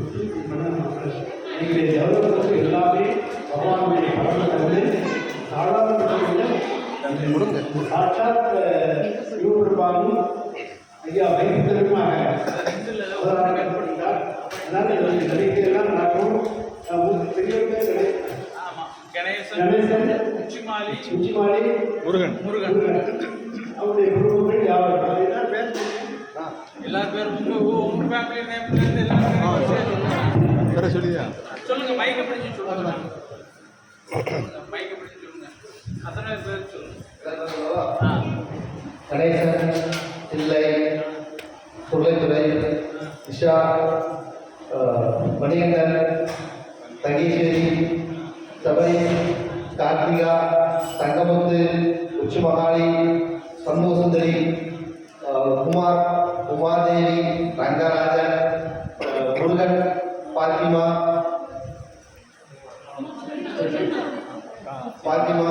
இன்னைக்கு டெவலப்மெண்ட் எல்லாமே பகவானுடைய வந்து சாதாரண கொடுங்க சாட்சாத் யூடியூபாலும் ஐயா வைத்திருமாக அதனால இந்த நிலைக்கெல்லாம் நடக்கும் கணேசன் கணேசன் உச்சிமாலி உச்சிமாலி முருகன். முருகன். அவருடைய குடும்பங்கள் யாரும் அதுதான் பேர் எல்லா பேரும் உங்க உங்க ஃபேமிலி நேம்ல இருந்து எல்லா ஆ பேரும் வேற சொல்லியா? சொல்லுங்க மைக்க பிடிச்சு சொல்லுங்க. மைக்க பிடிச்சு சொல்லுங்க. அத்தனை பேர் சொல்லுங்க. ஆ. கணேசன் தில்லை சுருளைத்துறை இஷா மணிகண்டன் தங்கீஸ்வரி சபரி கார்த்திகா தங்கமுத்து உச்சிமகாளி சண்முகசுந்தரி குமார் உமாதேவி ரங்கராஜன் முருகன் பாத்திமா பாத்திமா